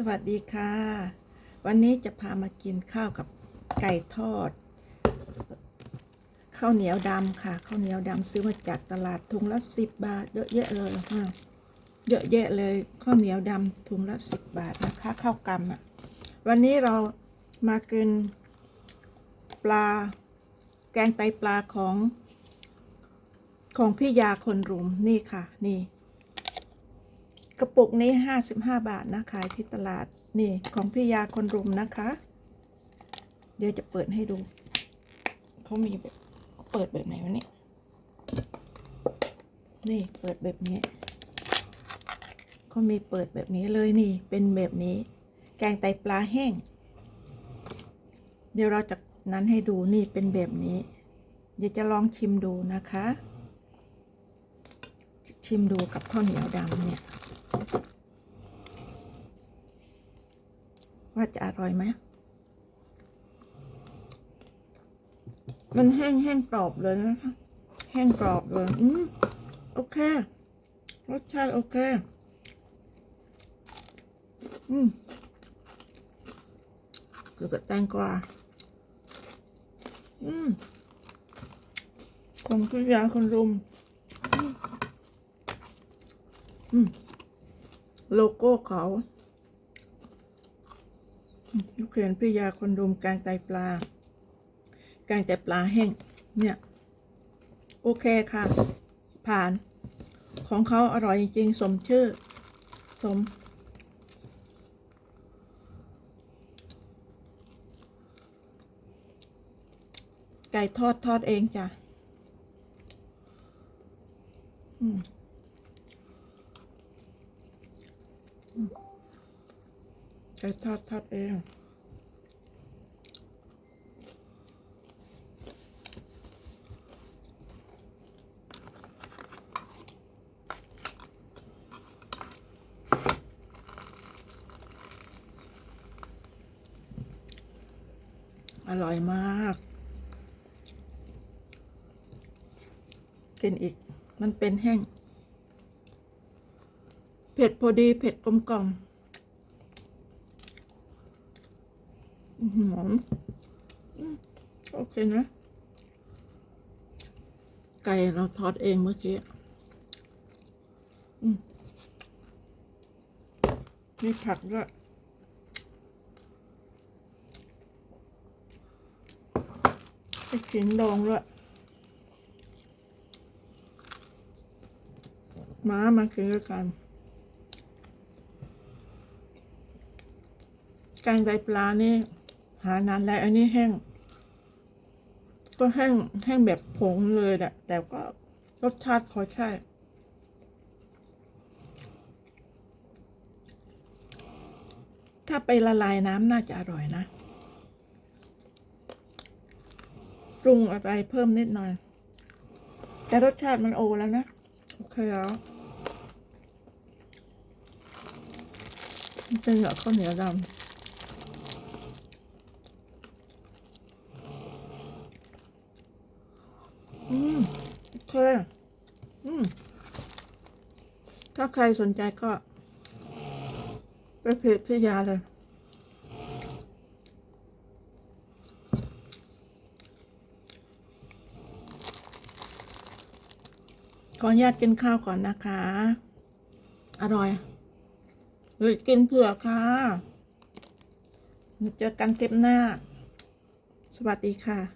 สวัสดีค่ะ วันนี้จะพามากินข้าวกับไก่ทอดข้าวเหนียวดำค่ะข้าวเหนียวดำซื้อมาจากตลาดถุงละสิบบาท เยอะแยะเลยค่ะเยอะแยะเลยข้าวเหนียวดำถุงละสิบบาทนะคะข้าวกำอะวันนี้เรามากินปลา แกงไตปลาของ ของพี่ยาคนรุมนี่ค่ะ นี่ กระปุกนี้ 55 บาทนะขายที่ตลาดนี่ของพี่ยาคนรุมนะคะ เดี๋ยวจะเปิดให้ดูเขามีแบบเปิดแบบไหนวะเนี่ยนี่เปิดแบบนี้เขามีเปิดแบบนี้เลยนี่เป็นแบบนี้ แกงไตปลาแห้ง เดี๋ยวเราจะนั้นให้ดูนี่เป็นแบบนี้ เดี๋ยวจะลองชิมดูนะคะ ชิมดูกับข้าวเหนียวดำเนี่ย ว่าจะอร่อยไหม มันแห้งแห้งกรอบเลยนะคะ แห้งกรอบเลย อืมโอเค รสชาติโอเค อืมเกี่กับแตงกวา อืมของคุณยาคนรุม อืม โลโก้เขาลูเขียนพี่ยาคนรุมการไตปลาการไตปลาแห้ง เนี่ย โอเคค่ะ ผ่านของเขาอร่อยจริงๆสมชื่อ สม ไก่ทอดทอดเองจ้ะ อืม ไก่ทอดทอดเองอร่อยมาก กินอีก มันเป็นแห้ง เผ็ดพอดี เผ็ดกลมกล่อม อื้อ หอมโอเคนะ ไก่เราทอดเองเมื่อกี้มีผักด้วยไอ้ขิงดองด้วย ม้ามากินด้วยกันแกงไตปลานี่ หานานแล้วอันนี้แห้ง ก็แห้งแห้งแบบผงเลยแหละแต่ก็รสชาติพอใช่ถ้าไปละลายน้ำน่าจะอร่อยนะ ปรุงอะไรเพิ่มนิดหน่อย แต่รสชาติมันโอแล้วนะ โอเคแล้วมันเป็นแบบข้าวเหนียวดำ อืมโอ เคถ้าใครสนใจก็ไปเพจพี่ยาเลย ขออนุญาตกินข้าวก่อนนะคะ อร่อยหรือกินเผื่อค่ะ เจอกันคลิปหน้า สวัสดีค่ะ